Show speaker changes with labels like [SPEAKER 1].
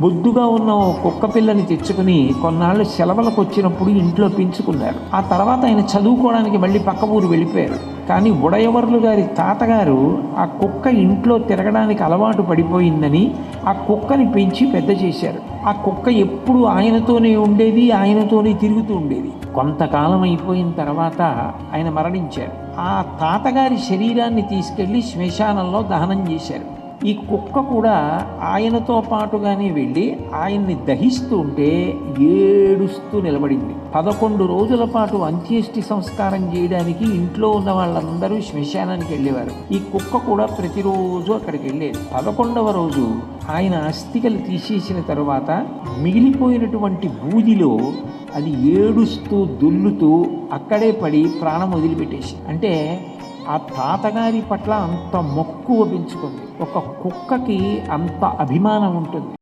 [SPEAKER 1] బొద్దుగా ఉన్న ఓ కుక్క పిల్లని తెచ్చుకుని కొన్నాళ్ళు సెలవులకు వచ్చినప్పుడు ఇంట్లో పెంచుకున్నారు. ఆ తర్వాత ఆయన చదువుకోవడానికి మళ్ళీ పక్క ఊరు వెళ్ళిపోయారు. కానీ ఉడయవర్లు గారి తాతగారు ఆ కుక్క ఇంట్లో తిరగడానికి అలవాటు పడిపోయిందని ఆ కుక్కని పెంచి పెద్ద చేశారు. ఆ కుక్క ఎప్పుడు ఆయనతోనే ఉండేది ఆయనతోనే తిరుగుతూ ఉండేది. కొంతకాలం అయిపోయిన తర్వాత ఆయన మరణించారు. ఆ తాతగారి శరీరాన్ని తీసుకెళ్ళి శ్మశానంలో దహనం చేశారు. ఈ కుక్క కూడా ఆయనతో పాటుగానే వెళ్ళి ఆయన్ని దహిస్తూ ఉంటే ఏడుస్తూ నిలబడింది. పదకొండు రోజుల పాటు అంత్యేష్టి సంస్కారం చేయడానికి ఇంట్లో ఉన్న వాళ్ళందరూ శ్మశానానికి వెళ్ళేవారు. ఈ కుక్క కూడా ప్రతిరోజు అక్కడికి వెళ్ళేది. పదకొండవ రోజు ఆయన అస్థికలు తీసేసిన తరువాత మిగిలిపోయినటువంటి బూదిలో అది ఏడుస్తూ దుల్లుతూ అక్కడే పడి ప్రాణం వదిలిపెట్టేసి అంటే ఆ తాతగారి పట్ల అంత మక్కువ పెంచుకుంది ఒక కుక్కకి అంత అభిమానం ఉంటుంది.